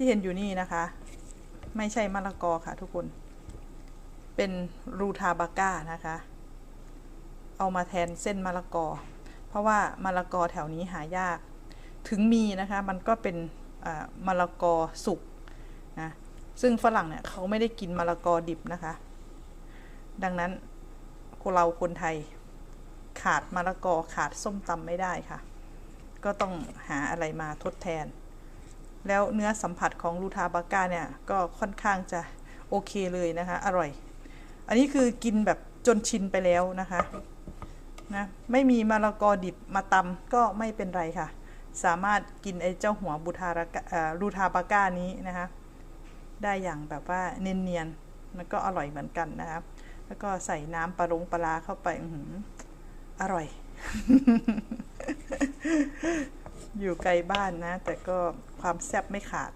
ที่เห็นอยู่นี่นะคะ ไม่ใช่มะละกอค่ะทุกคน เป็นรูทาบาก้านะคะ เอามาแทนเส้นมะละกอ เพราะว่ามะละกอแถวนี้หายาก ถึงมีนะคะ มันก็เป็นมะละกอสุกนะซึ่งฝรั่งเนี่ยเขาไม่ได้กินมะละกอดิบนะคะ ดังนั้นคนเราคนไทยขาดมะละกอขาดส้มตำไม่ได้ค่ะ ก็ต้องหาอะไรมาทดแทน แล้วเนื้อสัมผัสของรูทาบาก้าเนี่ยก็ค่อนข้างจะโอเคเลยนะคะ อร่อย อันนี้คือกินแบบจนชินไปแล้วนะคะนะไม่มีมะละกอดิบมาตำก็ไม่เป็นไรค่ะ สามารถกินไอ้เจ้าหัวบูทารากะเอ่อรูทาบาก้านี้นะคะ ได้อย่างแบบว่าเนียนๆมันก็อร่อยเหมือนกันนะครับแล้วก็ใส่น้ำปลารงปลาร้าเข้าไปออร่อย อยู่ไกลบ้านนะ แต่ก็ความแซ่บไม่ขาด